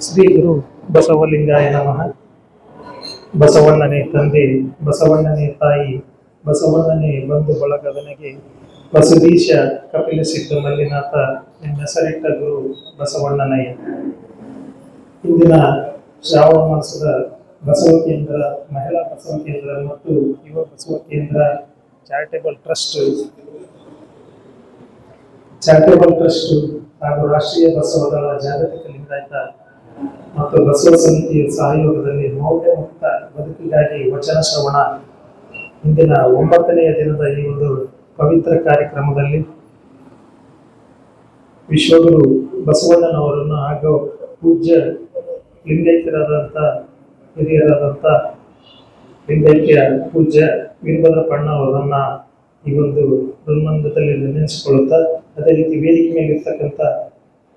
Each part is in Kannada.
ಶ್ರೀ ಗುರು ಬಸವಲಿಂಗಾಯ ನಮಃ. ಬಸವಣ್ಣನೇ ತಂದೆ, ಬಸವಣ್ಣನೇ ತಾಯಿ, ಬಸವಣ್ಣನೇ ಬಂಧು ಬಳಗದನಿಗೆ ಬಸವೀಶ ಕಪಿಲ ಸಿದ್ದು ಮಲ್ಲಿನಾಥ ಹೆಸರಿಟ್ಟ ಗುರು ಬಸವಣ್ಣನಯ್ಯ. ಇಂದಿನ ಶ್ರಾವಣ ಮಾಸದ ಬಸವ ಕೇಂದ್ರ, ಮಹಿಳಾ ಬಸವ ಕೇಂದ್ರ ಮತ್ತು ಯುವ ಬಸವ ಕೇಂದ್ರ ಚಾರಿಟೇಬಲ್ ಟ್ರಸ್ಟ್ ಚಾರಿಟೇಬಲ್ ಟ್ರಸ್ಟ್ ಹಾಗೂ ರಾಷ್ಟ್ರೀಯ ಬಸವದಳ ಜಾಗತಿಕ ಲಿಂಗಾಯತ ಮತ್ತು ಬಸವ ಸಮಿತಿಯ ಸಹಯೋಗದಲ್ಲಿ ಮೌಲ್ಯ ಮುಕ್ತ ಬದುಕಿಗಾಗಿ ವಚನ ಶ್ರವಣ. ಇಂದಿನ ಒಂಬತ್ತನೆಯ ದಿನದ ಈ ಒಂದು ಪವಿತ್ರ ಕಾರ್ಯಕ್ರಮದಲ್ಲಿ ವಿಶ್ವಗುರು ಬಸವಣ್ಣನವರನ್ನು ಹಾಗೂ ಪೂಜ್ಯ ಲಿಂಗೈಕ್ಯರಾದಂಥ ಹಿರಿಯರಾದಂಥ ಲಿಂಗೈಕ್ಯ ಪೂಜ್ಯ ವೀರಭದ್ರಪ್ಪಣ್ಣ ಅವರನ್ನ ಈ ಒಂದು ಹೃನ್ಮಂದದಲ್ಲಿ ನೆನೆಸಿಕೊಳ್ಳುತ್ತಾ ಅದೇ ರೀತಿ ವೇದಿಕೆ ಮೇಲೆ ಇರ್ತಕ್ಕಂಥ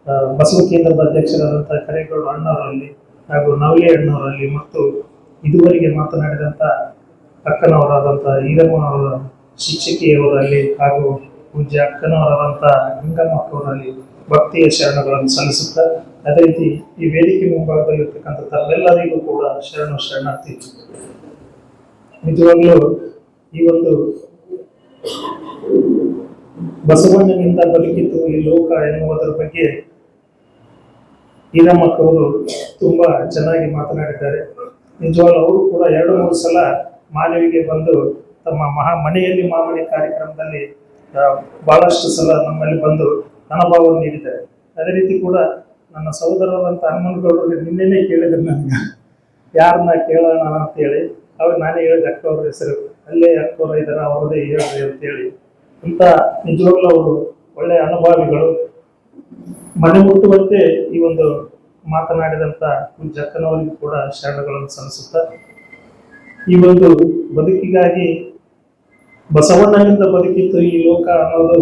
ಆ, ಬಸವ ಕೇಂದ್ರದ ಅಧ್ಯಕ್ಷರಾದಂಥ ಕರೇಗೌಡ ಅಣ್ಣವರಲ್ಲಿ ಹಾಗೂ ನವಲಿ ಅಣ್ಣವರಲ್ಲಿ ಮತ್ತು ಇದುವರೆಗೆ ಮಾತನಾಡಿದಂಥ ಅಕ್ಕನವರಾದಂಥ ಈರಮ್ಮನವರ ಶಿಕ್ಷಕಿಯವರಲ್ಲಿ ಹಾಗೂ ಪೂಜ್ಯ ಅಕ್ಕನವರಾದಂಥ ಅವರಲ್ಲಿ ಭಕ್ತಿಯ ಶರಣಗಳನ್ನು ಸಲ್ಲಿಸುತ್ತಾ ಅದೇ ರೀತಿ ಈ ವೇದಿಕೆ ಮುಂಭಾಗದಲ್ಲಿರ್ತಕ್ಕಂಥ ತಮ್ಮೆಲ್ಲರಿಗೂ ಕೂಡ ಶರಣು ಶರಣಾರ್ಥಿ ನಿಜವಾಗ್ಲೂ ಈ ಒಂದು ಬಸವಣ್ಣನಿಂದ ಬದುಕಿತು ಈ ಲೋಕ ಎನ್ನುವುದರ ಬಗ್ಗೆ ಈರಮ್ಮಕ್ಕವರು ತುಂಬಾ ಚೆನ್ನಾಗಿ ಮಾತನಾಡಿದ್ದಾರೆ. ನಿಜವಾಗ್ಲೂ ಅವರು ಕೂಡ ಎರಡು ಮೂರು ಸಲ ಮಾನವಿಗೆ ಬಂದು ತಮ್ಮ ಮಹಾ ಮನೆಯಲ್ಲಿ ಮಾಮಣಿ ಕಾರ್ಯಕ್ರಮದಲ್ಲಿ ಬಹಳಷ್ಟು ಸಲ ನಮ್ಮಲ್ಲಿ ಬಂದು ಅನುಭವವನ್ನು ನೀಡಿದ್ದಾರೆ. ಅದೇ ರೀತಿ ಕೂಡ ನನ್ನ ಸಹೋದರರಂತ ಹನುಮನಗೌಡರಿಗೆ ನಿನ್ನೆನೇ ಕೇಳಿದ್ರು ನನಗೆ. ಯಾರನ್ನ ಕೇಳೋಣ ಅಂತೇಳಿ. ಅವಾಗ ನಾನೇ ಹೇಳಿದೆ ಅಕ್ಕವ್ರ ಹೆಸರು ಅಲ್ಲೇ ಅಕ್ಕವ್ರ ಇದ್ದಾರೆ ಅವರದೇ ಹೇಳ್ರಿ ಅಂತೇಳಿ. ಅಂತ ನಿಜವಾಗ್ಲೂ ಅವರು ಒಳ್ಳೆಯ ಅನುಭವಿಗಳು. ಮನೆ ಮುಟ್ಟುವಂತೆ ಈ ಒಂದು ಮಾತನಾಡಿದಂಥ ಜಕ್ಕನವರಿಗೂ ಕೂಡ ಶರಣಗಳನ್ನು ಸಲ್ಲಿಸುತ್ತಾ, ಈ ಒಂದು ಬದುಕಿಗಾಗಿ ಬಸವಣ್ಣನಿಂದ ಬದುಕಿತ್ತು ಈ ಲೋಕ ಅನ್ನೋದು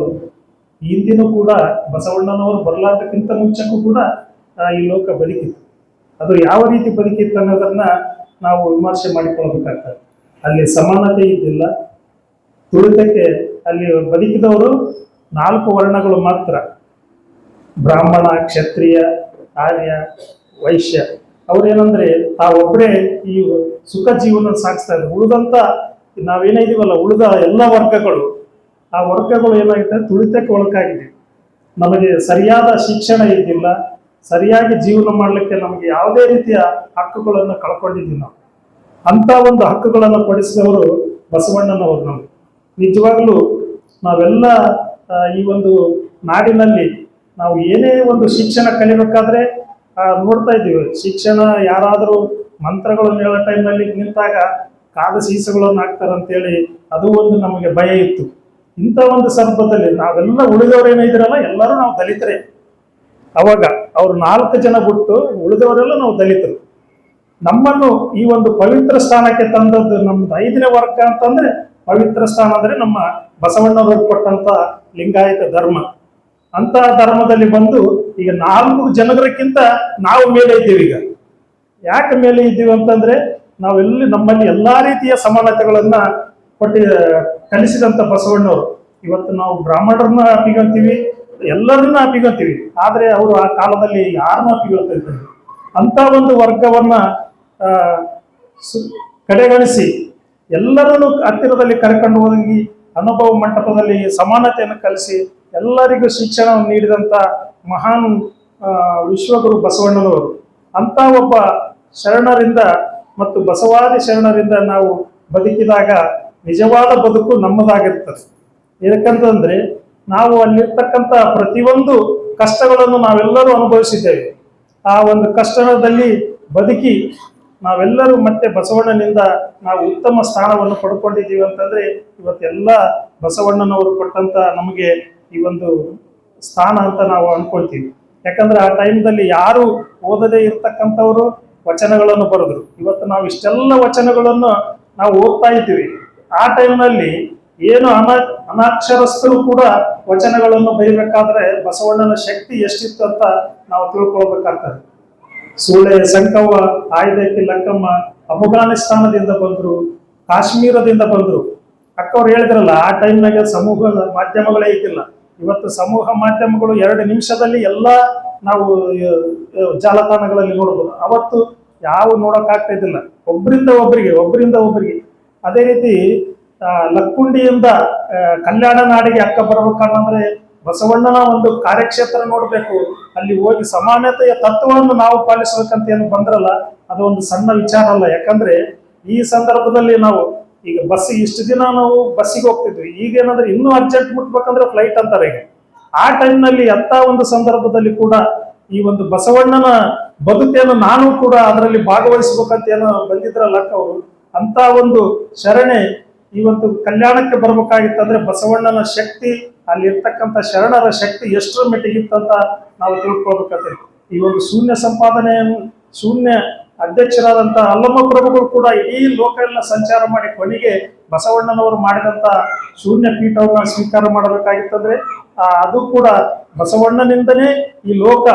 ಇಂದಿನೂ ಕೂಡ ಬಸವಣ್ಣನವರು ಬರಲಾರ್ದಕ್ಕಿಂತ ಮುಂಚೆಕ್ಕೂ ಕೂಡ ಈ ಲೋಕ ಬದುಕಿತ್ತು. ಅದು ಯಾವ ರೀತಿ ಬದುಕಿತ್ತು ಅನ್ನೋದನ್ನ ನಾವು ವಿಮರ್ಶೆ ಮಾಡಿಕೊಳ್ಬೇಕಾಗ್ತದೆ ಅಲ್ಲಿ ಸಮಾನತೆ ಇದ್ದಿಲ್ಲ. ತುಳಿತಕ್ಕೆ ಅಲ್ಲಿ ಬದುಕಿದವರು ನಾಲ್ಕು ವರ್ಣಗಳು ಮಾತ್ರ. ಬ್ರಾಹ್ಮಣ, ಕ್ಷತ್ರಿಯ, ಆರ್ಯ, ವೈಶ್ಯ. ಅವ್ರೇನಂದ್ರೆ ತಾವೊಬ್ಬರೇ ಈ ಸುಖ ಜೀವನ ಸಾಗಿಸ್ತಾ ಇದ್ದಾರೆ ಉಳಿದಂತ ನಾವೇನಿದೀವಲ್ಲ ಉಳಿದ ಎಲ್ಲ ವರ್ಗಗಳು. ಆ ವರ್ಗಗಳು ಏನಾಗಿದೆ? ತುಳಿತಕ್ಕೆ ಒಳಗಾಗಿದೆ. ನಮಗೆ ಸರಿಯಾದ ಶಿಕ್ಷಣ ಇದ್ದಿಲ್ಲ. ಸರಿಯಾಗಿ ಜೀವನ ಮಾಡಲಿಕ್ಕೆ ನಮಗೆ ಯಾವುದೇ ರೀತಿಯ ಹಕ್ಕುಗಳನ್ನು ಕಳ್ಕೊಂಡಿದ್ದೀವಿ ನಾವು ಅಂತ ಒಂದು ಹಕ್ಕುಗಳನ್ನು ಕೊಡಿಸಿದವರು ಬಸವಣ್ಣನವರು ನಮಗೆ ನಿಜವಾಗ್ಲೂ ನಾವೆಲ್ಲ ಈ ಒಂದು ನಾಡಿನಲ್ಲಿ ನಾವು ಏನೇ ಒಂದು ಶಿಕ್ಷಣ ಕಲಿಬೇಕಾದ್ರೆ ನೋಡ್ತಾ ಇದ್ದೀವಿ. ಶಿಕ್ಷಣ ಯಾರಾದರೂ ಮಂತ್ರಗಳನ್ನು ಹೇಳೋ ಟೈಮ್ನಲ್ಲಿ ನಿಂತಾಗ ಕಾದ ಸೀಸಗಳನ್ನು ಹಾಕ್ತಾರಂತೇಳಿ ಅದು ಒಂದು ನಮಗೆ ಭಯ ಇತ್ತು. ಇಂಥ ಒಂದು ಸಂದರ್ಭದಲ್ಲಿ ನಾವೆಲ್ಲ ಉಳಿದವರು ಏನಿದ್ರಲ್ಲ ಎಲ್ಲರೂ ನಾವು ದಲಿತರೇ. ಅವಾಗ ಅವರು ನಾಲ್ಕು ಜನ ಬಿಟ್ಟು ಉಳಿದವರೆಲ್ಲ ನಾವು ದಲಿತರು. ನಮ್ಮನ್ನು ಈ ಒಂದು ಪವಿತ್ರ ಸ್ಥಾನಕ್ಕೆ ತಂದದ್ದು ನಮ್ದು ಐದನೇ ವರ್ಗ ಅಂತಂದ್ರೆ, ಪವಿತ್ರ ಸ್ಥಾನ ಅಂದ್ರೆ ನಮ್ಮ ಬಸವಣ್ಣನವರು ಕೊಟ್ಟಂತ ಲಿಂಗಾಯತ ಧರ್ಮ. ಅಂತ ಧರ್ಮದಲ್ಲಿ ಬಂದು ಈಗ ನಾಲ್ಕು ಜನರಕ್ಕಿಂತ ನಾವು ಮೇಲೆ ಇದ್ದೀವಿ ಈಗ. ಯಾಕೆ ಮೇಲೆ ಇದ್ದೀವಿ ಅಂತಂದ್ರೆ, ನಾವೆಲ್ಲಿ ನಮ್ಮಲ್ಲಿ ಎಲ್ಲಾ ರೀತಿಯ ಸಮಾನತೆಗಳನ್ನ ಕೊಟ್ಟಿ ಕಲಿಸಿದಂತ ಬಸವಣ್ಣವರು, ಇವತ್ತು ನಾವು ಬ್ರಾಹ್ಮಣರನ್ನ ಅಪ್ಪಿಗಂತೀವಿ, ಎಲ್ಲರನ್ನ ಅಪ್ಪಿಗಂತೀವಿ. ಆದರೆ ಅವರು ಆ ಕಾಲದಲ್ಲಿ ಯಾರನ್ನ ಅಪ್ಪಿಗಳ್ತಾ ಅಂತ ಒಂದು ವರ್ಗವನ್ನ ಕಡೆಗಣಿಸಿ, ಎಲ್ಲರನ್ನು ಹತ್ತಿರದಲ್ಲಿ ಕರ್ಕೊಂಡು ಹೋಗಿ, ಅನುಭವ ಮಂಟಪದಲ್ಲಿ ಸಮಾನತೆಯನ್ನು ಕಲಿಸಿ, ಎಲ್ಲರಿಗೂ ಶಿಕ್ಷಣವನ್ನು ನೀಡಿದಂತ ಮಹಾನ್ ವಿಶ್ವಗುರು ಬಸವಣ್ಣನವರು. ಅಂತ ಒಬ್ಬ ಶರಣರಿಂದ ಮತ್ತು ಬಸವಾದಿ ಶರಣರಿಂದ ನಾವು ಬದುಕಿದಾಗ ನಿಜವಾದ ಬದುಕು ನಮ್ಮದಾಗಿರ್ತದೆ. ಯಾಕಂತಂದ್ರೆ ನಾವು ಅಲ್ಲಿರ್ತಕ್ಕಂಥ ಪ್ರತಿಯೊಂದು ಕಷ್ಟಗಳನ್ನು ನಾವೆಲ್ಲರೂ ಅನುಭವಿಸಿದ್ದೇವೆ. ಆ ಒಂದು ಕಷ್ಟದಲ್ಲಿ ಬದುಕಿ ನಾವೆಲ್ಲರೂ ಮತ್ತೆ ಬಸವಣ್ಣನಿಂದ ನಾವು ಉತ್ತಮ ಸ್ಥಾನವನ್ನು ಪಡ್ಕೊಂಡಿದ್ದೀವಿ ಅಂತಂದ್ರೆ ಇವತ್ತೆಲ್ಲ ಬಸವಣ್ಣನವರು ಕೊಟ್ಟಂತ ನಮಗೆ ಈ ಒಂದು ಸ್ಥಾನ ಅಂತ ನಾವು ಅನ್ಕೊಳ್ತೀವಿ. ಯಾಕಂದ್ರೆ ಆ ಟೈಮ್ದಲ್ಲಿ ಯಾರು ಓದದೇ ಇರ್ತಕ್ಕಂಥವರು ವಚನಗಳನ್ನು ಬರೆದ್ರು. ಇವತ್ತು ನಾವು ಇಷ್ಟೆಲ್ಲ ವಚನಗಳನ್ನು ನಾವು ಓದ್ತಾ ಇದ್ದೀವಿ. ಆ ಟೈಮ್ನಲ್ಲಿ ಏನು ಅನ, ಅನಕ್ಷರಸ್ಥರು ಕೂಡ ವಚನಗಳನ್ನು ಬೈಬೇಕಾದ್ರೆ ಬಸವಣ್ಣನ ಶಕ್ತಿ ಎಷ್ಟಿತ್ತು ಅಂತ ನಾವು ತಿಳ್ಕೊಳ್ಬೇಕಾಗ್ತದೆ. ಸೂಳೆ ಸಂಕವ್ವ ಆಯ್ದಕ್ಕೆ ಲಕ್ಕಮ್ಮ ಅಫ್ಘಾನಿಸ್ತಾನದಿಂದ ಬಂದ್ರು, ಕಾಶ್ಮೀರದಿಂದ ಬಂದ್ರು. ಅಕ್ಕವ್ರು ಹೇಳಿದ್ರಲ್ಲ, ಆ ಟೈಮ್ನಾಗ ಸಮೂಹ ಮಾಧ್ಯಮಗಳೇ ಇದ್ದಿಲ್ಲ. ಇವತ್ತು ಸಮೂಹ ಮಾಧ್ಯಮಗಳು ಎರಡು ನಿಮಿಷದಲ್ಲಿ ಎಲ್ಲ ನಾವು ಜಾಲತಾಣಗಳಲ್ಲಿ ನೋಡ್ಬೋದು. ಅವತ್ತು ಯಾವ ನೋಡಕ್ ಆಗ್ತಾ ಇದ್ದಿಲ್ಲ. ಒಬ್ಬರಿಂದ ಒಬ್ಬರಿಗೆ ಒಬ್ಬರಿಂದ ಒಬ್ಬರಿಗೆ ಅದೇ ರೀತಿ ಲಕ್ಕುಂಡಿಯಿಂದ ಕಲ್ಯಾಣ ನಾಡಿಗೆ ಅಕ್ಕ ಬರಬೇಕಂದ್ರೆ ಬಸವಣ್ಣನ ಒಂದು ಕಾರ್ಯಕ್ಷೇತ್ರ ನೋಡಬೇಕು. ಅಲ್ಲಿ ಹೋಗಿ ಸಮಾನತೆಯ ತತ್ವವನ್ನು ನಾವು ಪಾಲಿಸಬೇಕಂತ ಏನು ಬಂದ್ರಲ್ಲ, ಅದು ಒಂದು ಸಣ್ಣ ವಿಚಾರ ಅಲ್ಲ. ಯಾಕಂದ್ರೆ, ಈ ಸಂದರ್ಭದಲ್ಲಿ ನಾವು ಈಗ ಬಸ್, ಇಷ್ಟು ದಿನ ನಾವು ಬಸ್ಸಿಗೆ ಹೋಗ್ತಿದ್ವಿ. ಈಗ ಏನಂದ್ರೆ ಇನ್ನೂ ಅರ್ಜೆಂಟ್ ಮುಟ್ಬೇಕಂದ್ರೆ ಫ್ಲೈಟ್ ಅಂತಾರೆ ಈಗ. ಆ ಟೈಮ್ನಲ್ಲಿ ಎಂತ ಒಂದು ಸಂದರ್ಭದಲ್ಲಿ ಕೂಡ ಈ ಒಂದು ಬಸವಣ್ಣನ ಬದುಕೇನು ನಾನು ಕೂಡ ಅದರಲ್ಲಿ ಭಾಗವಹಿಸ್ಬೇಕಂತ ಏನೋ ಬಂದಿದ್ರಲ್ಲ ಅವರು. ಅಂತ ಒಂದು ಶರಣೆ ಈ ಒಂದು ಕಲ್ಯಾಣಕ್ಕೆ ಬರ್ಬೇಕಾಗಿತ್ತಂದ್ರೆ ಬಸವಣ್ಣನ ಶಕ್ತಿ ಅಲ್ಲಿ ಇರ್ತಕ್ಕಂಥ ಶರಣರ ಶಕ್ತಿ ಎಷ್ಟರ ಮಟ್ಟಿಗಿತ್ತಂತ ನಾವು ತಿಳ್ಕೊಳ್ಬೇಕಾಗ್ತದೆ. ಈ ಒಂದು ಶೂನ್ಯ ಸಂಪಾದನೆಯನ್ನು, ಶೂನ್ಯ ಅಧ್ಯಕ್ಷರಾದಂತ ಅಲ್ಲಮ್ಮ ಪ್ರಭುಗಳು ಕೂಡ ಇಡೀ ಎಲ್ಲ ಸಂಚಾರ ಮಾಡಿ ಕೊನೆಗೆ ಬಸವಣ್ಣನವರು ಮಾಡಿದಂತ ಶೂನ್ಯ ಪೀಠವನ್ನ ಸ್ವೀಕಾರ ಮಾಡಬೇಕಾಗಿತ್ತಂದ್ರೆ ಅದು ಕೂಡ ಬಸವಣ್ಣನಿಂದನೇ ಈ ಲೋಕ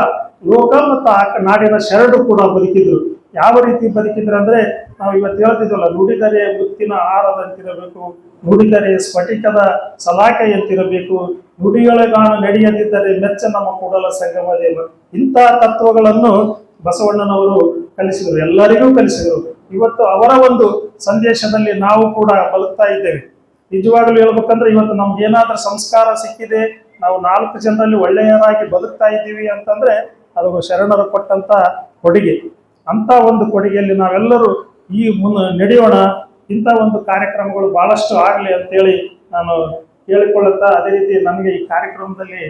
ಲೋಕ ಮತ್ತು ಆ ನಾಡಿನ ಶರಣರು ಕೂಡ ಬದುಕಿದ್ರು. ಯಾವ ರೀತಿ ಬದುಕಿದ್ರೆ ಅಂದ್ರೆ ನಾವು ಇವತ್ತು ಹೇಳ್ತಿದ್ವಲ್ಲ, ನುಡಿದರೆ ಮುತ್ತಿನ ಆರದಂತಿರಬೇಕು ನುಡಿದರೆ ಸ್ಫಟಿಕದ ಸಲಾಕೆಯಂತಿರಬೇಕು, ನುಡಿಯೊಳಗಾಣ ನಡೆಯದಿದ್ದರೆ ಮೆಚ್ಚ ನಮ್ಮ ಕೂಡಲ ಸಂಗಮ ದೇವ ಇಂಥ ತತ್ವಗಳನ್ನು ಬಸವಣ್ಣನವರು ಕಲಿಸಿದರು, ಎಲ್ಲರಿಗೂ ಕಲಿಸಿದರು. ಇವತ್ತು ಅವರ ಒಂದು ಸಂದೇಶದಲ್ಲಿ ನಾವು ಕೂಡ ಬದುಕ್ತಾ ಇದ್ದೇವೆ. ನಿಜವಾಗ್ಲೂ ಹೇಳ್ಬೇಕಂದ್ರೆ ಇವತ್ತು ನಮ್ಗೆ ಏನಾದ್ರೂ ಸಂಸ್ಕಾರ ಸಿಕ್ಕಿದೆ, ನಾವು ನಾಲ್ಕು ಜನರಲ್ಲಿ ಒಳ್ಳೆಯರಾಗಿ ಬದುಕ್ತಾ ಇದ್ದೀವಿ ಅಂತಂದ್ರೆ, ಅದು ಶರಣರು ಕೊಟ್ಟಂತ ಕೊಡುಗೆ. ಅಂತ ಒಂದು ಕೊಡುಗೆಯಲ್ಲಿ ನಾವೆಲ್ಲರೂ ಈ ಮುನ್ನ ನಡೆಯೋಣ. ಇಂಥ ಒಂದು ಕಾರ್ಯಕ್ರಮಗಳು ಬಹಳಷ್ಟು ಆಗಲಿ ಅಂತೇಳಿ ನಾನು ಕೇಳಿಕೊಳ್ಳುತ್ತಾ ಅದೇ ರೀತಿ ನಮಗೆ ಈ ಕಾರ್ಯಕ್ರಮದಲ್ಲಿ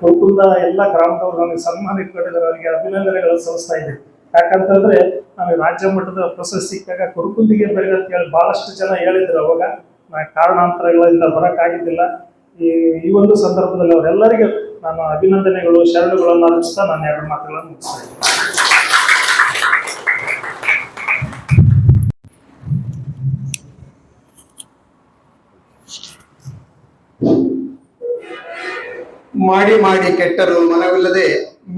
ಕುರುಕುಂದ ಎಲ್ಲ ಗ್ರಾಮದವರು ನನಗೆ ಸನ್ಮಾನ ಇಟ್ಕೊಂಡಿದ್ದಾರೆ. ಅವರಿಗೆ ಅಭಿನಂದನೆಗಳು ಸಲ್ಲಿಸ್ತಾ ಇದೆ ಯಾಕಂತಂದ್ರೆ ನಮಗೆ ರಾಜ್ಯ ಮಟ್ಟದ ಪ್ರಶಸ್ತಿ ಸಿಕ್ಕಾಗ ಕುರುಕುಂದಿಗೆ ಬೆಳೆದ ಅಂತ ಹೇಳಿ ಬಹಳಷ್ಟು ಜನ ಹೇಳಿದ್ರು ಅವಾಗ. ನಾ ಕಾರಣಾಂತರಗಳಿಂದ ಬರೋಕ್ಕಾಗಿದ್ದಿಲ್ಲ. ಈ ಈ ಒಂದು ಸಂದರ್ಭದಲ್ಲಿ ಅವರೆಲ್ಲರಿಗೂ ನಾನು ಅಭಿನಂದನೆಗಳು, ಶರಣುಗಳನ್ನು ಅರ್ಪಿಸ್ತಾ ನಾನು ಎರಡು ಮಾತುಗಳನ್ನು ಮುಗಿಸ್ತಾ ಮಾಡಿ ಮಾಡಿ ಕೆಟ್ಟರು ಮನವಿಲ್ಲದೆ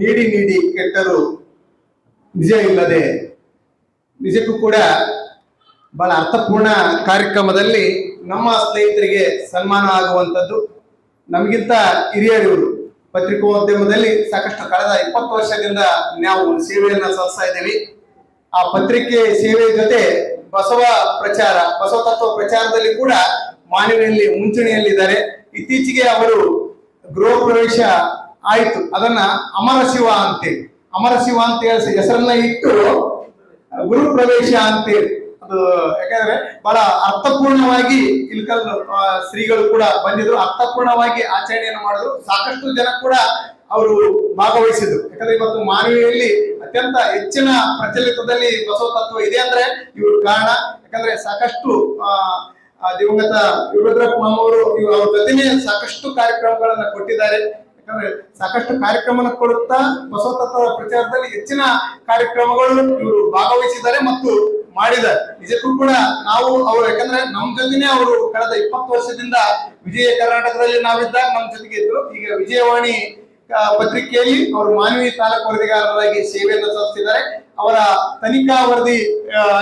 ನೀಡಿ ನೀಡಿ ಕೆಟ್ಟರು ನಿಜ ಇಲ್ಲದೆ ನಿಜಕ್ಕೂ ಕೂಡ ಬಹಳ ಅರ್ಥಪೂರ್ಣ ಕಾರ್ಯಕ್ರಮದಲ್ಲಿ ನಮ್ಮ ಸ್ನೇಹಿತರಿಗೆ ಸನ್ಮಾನ ಆಗುವಂಥದ್ದು. ನಮಗಿಂತ ಹಿರಿಯರಿವರು ಪತ್ರಿಕೋದ್ಯಮದಲ್ಲಿ ಸಾಕಷ್ಟು ಕಳೆದ ಇಪ್ಪತ್ತು ವರ್ಷದಿಂದ ನಾವು ಸೇವೆಯನ್ನು ಸಲ್ಲಿಸ್ತಾ ಇದ್ದೀವಿ. ಆ ಪತ್ರಿಕೆ ಸೇವೆ ಜೊತೆ ಬಸವ ಪ್ರಚಾರ, ಬಸವ ತತ್ವ ಪ್ರಚಾರದಲ್ಲಿ ಕೂಡ ಮಾನವಿಯಲ್ಲಿ ಮುಂಚೂಣಿಯಲ್ಲಿದ್ದಾರೆ. ಇತ್ತೀಚೆಗೆ ಅವರು ಗೃಹ ಪ್ರವೇಶ ಆಯ್ತು. ಅದನ್ನ ಅಮರ ಶಿವ ಅಂತೇಳಿ ಅಮರ ಶಿವ ಅಂತ ಹೇಳಿ ಹೆಸರನ್ನ ಇಟ್ಟು ಗುರು ಪ್ರವೇಶ ಅಂತೇಳಿ ಅದು ಯಾಕಂದ್ರೆ ಬಹಳ ಅರ್ಥಪೂರ್ಣವಾಗಿ ಇಲ್ಕಲ್ ಶ್ರೀಗಳು ಕೂಡ ಬಂದಿದ್ರು. ಅರ್ಥಪೂರ್ಣವಾಗಿ ಆಚರಣೆಯನ್ನು ಮಾಡಿದ್ರು. ಸಾಕಷ್ಟು ಜನ ಕೂಡ ಅವರು ಭಾಗವಹಿಸಿದ್ರು. ಯಾಕಂದ್ರೆ ಇವತ್ತು ಮಾನವೀಯಲ್ಲಿ ಅತ್ಯಂತ ಹೆಚ್ಚಿನ ಪ್ರಚಲಿತದಲ್ಲಿ ಬಸವ ತತ್ವ ಇದೆ ಅಂದ್ರೆ ಇವ್ರ ಕಾರಣ. ಯಾಕಂದ್ರೆ ಸಾಕಷ್ಟು ದಿವಂಗತ ಅವರು ಇವ್ರು ಅವ್ರ ಜೊತೆನೆ ಸಾಕಷ್ಟು ಕಾರ್ಯಕ್ರಮಗಳನ್ನ ಕೊಟ್ಟಿದ್ದಾರೆ. ಯಾಕಂದ್ರೆ ಸಾಕಷ್ಟು ಕಾರ್ಯಕ್ರಮನ ಕೊಡುತ್ತಾ ಬಸವ ತತ್ವ ಪ್ರಚಾರದಲ್ಲಿ ಹೆಚ್ಚಿನ ಕಾರ್ಯಕ್ರಮಗಳು ಇವರು ಭಾಗವಹಿಸಿದ್ದಾರೆ ಮತ್ತು ಮಾಡಿದ್ದಾರೆ. ನಿಜಕ್ಕೂ ಕೂಡ ನಾವು ಅವರು ಯಾಕಂದ್ರೆ ನಮ್ ಜೊತೆನೆ ಅವರು ಕಳೆದ ಇಪ್ಪತ್ತು ವರ್ಷದಿಂದ ವಿಜಯ ಕರ್ನಾಟಕದಲ್ಲಿ ನಾವಿದ್ದಾಗ ನಮ್ ಜೊತೆಗೆ ಇದ್ರು. ಈಗ ವಿಜಯವಾಣಿ ಪತ್ರಿಕೆಯಲ್ಲಿ ಅವರು ಮಾನವೀಯ ತಾಲೂಕು ವರದಿಗಾರರಾಗಿ ಸೇವೆಯನ್ನು ಸಲ್ಲಿಸಿದ್ದಾರೆ. ಅವರ ತನಿಖಾ ವರದಿ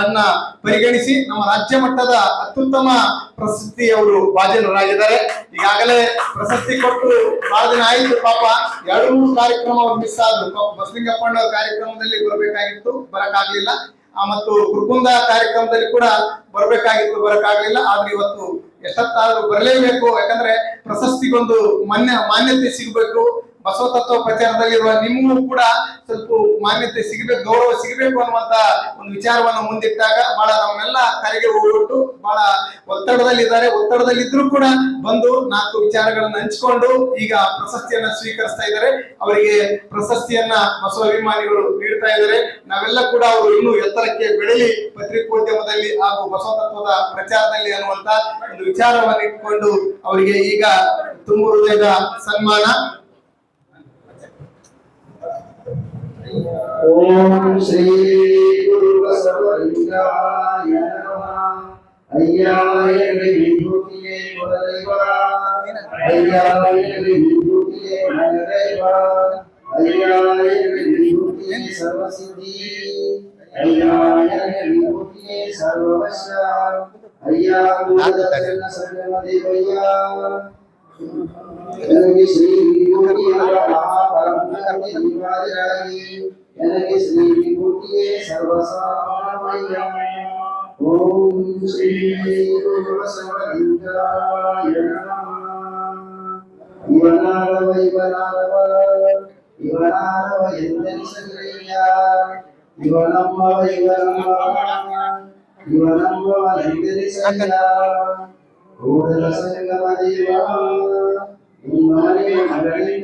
ಅನ್ನ ಪರಿಗಣಿಸಿ ನಮ್ಮ ರಾಜ್ಯ ಮಟ್ಟದ ಅತ್ಯುತ್ತಮ ಪ್ರಶಸ್ತಿ ಅವರು ಭಾಜನರಾಗಿದ್ದಾರೆ. ಈಗಾಗಲೇ ಪ್ರಶಸ್ತಿ ಕೊಟ್ಟು ಬಹಳ ದಿನ ಆಯಿತು ಪಾಪ. ಎರಡು, ಮೂರು ಕಾರ್ಯಕ್ರಮ ಅವರು ಮಿಸ್ ಆದ್ರು. ಪಾಪ ಬಸಲಿಂಗಪ್ಪಣ್ಣ ಕಾರ್ಯಕ್ರಮದಲ್ಲಿ ಬರಬೇಕಾಗಿತ್ತು, ಬರಕ್ಕಾಗ್ಲಿಲ್ಲ. ಮತ್ತು ಕುರ್ಕುಂದ ಕಾರ್ಯಕ್ರಮದಲ್ಲಿ ಕೂಡ ಬರಬೇಕಾಗಿತ್ತು, ಬರಕ್ಕಾಗ್ಲಿಲ್ಲ. ಆದ್ರೆ ಇವತ್ತು ಎಷ್ಟೊತ್ತಾದ್ರೂ ಬರಲೇಬೇಕು. ಯಾಕಂದ್ರೆ ಪ್ರಶಸ್ತಿಗೊಂದು ಮಾನ್ಯ, ಮಾನ್ಯತೆ ಸಿಗಬೇಕು. ಬಸವ ತತ್ವ ಪ್ರಚಾರದಲ್ಲಿರುವ ನಿಮಗೂ ಕೂಡ ಸ್ವಲ್ಪ ಮಾನ್ಯತೆ ಸಿಗಬೇಕು, ಗೌರವ ಸಿಗಬೇಕು ಅನ್ನುವಂತ ಒಂದು ವಿಚಾರವನ್ನು ಮುಂದಿಟ್ಟಾಗ ಬಹಳ ನಮ್ಮೆಲ್ಲ ಕರೆಗೆ ಹೋಗ್ಬಿಟ್ಟು ಬಹಳ ಒತ್ತಡದಲ್ಲಿದ್ದಾರೆ. ಒತ್ತಡದಲ್ಲಿದ್ರು ಕೂಡ ಬಂದು ನಾಲ್ಕು ವಿಚಾರಗಳನ್ನು ಹಂಚಿಕೊಂಡು ಈಗ ಪ್ರಶಸ್ತಿಯನ್ನ ಸ್ವೀಕರಿಸ್ತಾ ಇದ್ದಾರೆ. ಅವರಿಗೆ ಪ್ರಶಸ್ತಿಯನ್ನ ಬಸವ ಅಭಿಮಾನಿಗಳು ನೀಡ್ತಾ ಇದ್ದಾರೆ. ನಾವೆಲ್ಲ ಕೂಡ ಅವರು ಇನ್ನೂ ಎತ್ತರಕ್ಕೆ ಬೆಳೆಯಲಿ ಪತ್ರಿಕೋದ್ಯಮದಲ್ಲಿ ಹಾಗೂ ಬಸವ ತತ್ವದ ಪ್ರಚಾರದಲ್ಲಿ ಅನ್ನುವಂತ ಒಂದು ವಿಚಾರವನ್ನು ಇಟ್ಕೊಂಡು ಅವರಿಗೆ ಈಗ ತುಂಬ ಹೃದಯದ ಸನ್ಮಾನ. ஓம் ஸ்ரீ குருவசவலிங்காய ஐயாய விபூதியே முதலைவா ஐயாய விபூதியே மதுரைவா ஐயாய ஐயா சாமயம் ஓம் ஸ்ரீ குலசவந்திராய இவனாரவ இவனாரவ இவனாரவ எந்த நிசங்கரையா இவனம்மவ இவனம்மவ இவனம்மவ எந்த நிசங்கரையா ஊடல சங்கமதேவா உம்மனே மகளிர்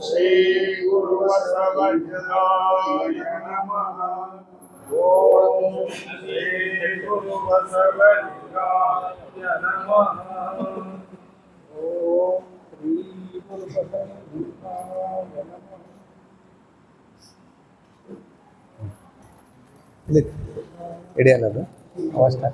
శ్రీ గురు ఓం శ్రీ గురు ఓం శ్రీ గురు అవస్థ